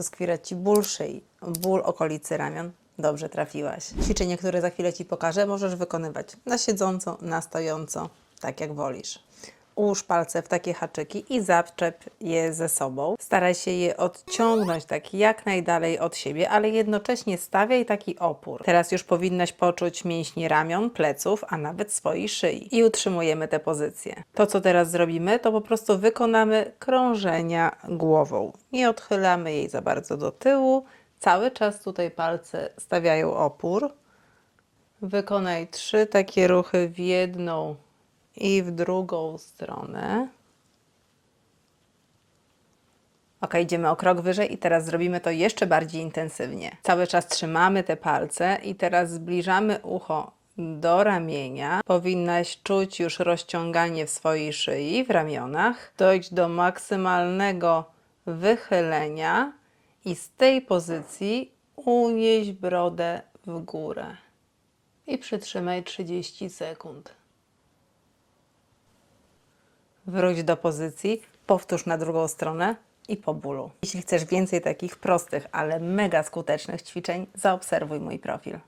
doskwierać Ci ból szyi, ból okolicy ramion. Dobrze trafiłaś. Ćwiczenie, które za chwilę Ci pokażę, możesz wykonywać na siedząco, na stojąco, tak jak wolisz. Ułóż palce w takie haczyki i zaczep je ze sobą. Staraj się je odciągnąć tak jak najdalej od siebie, ale jednocześnie stawiaj taki opór. Teraz już powinnaś poczuć mięśnie ramion, pleców, a nawet swojej szyi. I utrzymujemy tę pozycję. To, co teraz zrobimy, to po prostu wykonamy krążenia głową. Nie odchylamy jej za bardzo do tyłu. Cały czas tutaj palce stawiają opór. Wykonaj trzy takie ruchy w jedną i w drugą stronę. Ok, idziemy o krok wyżej i teraz zrobimy to jeszcze bardziej intensywnie. Cały czas trzymamy te palce i teraz zbliżamy ucho do ramienia. Powinnaś czuć już rozciąganie w swojej szyi, w ramionach. Dojść do maksymalnego wychylenia i z tej pozycji unieść brodę w górę. I przytrzymaj 30 sekund. Wróć do pozycji, powtórz na drugą stronę i po bólu. Jeśli chcesz więcej takich prostych, ale mega skutecznych ćwiczeń, zaobserwuj mój profil.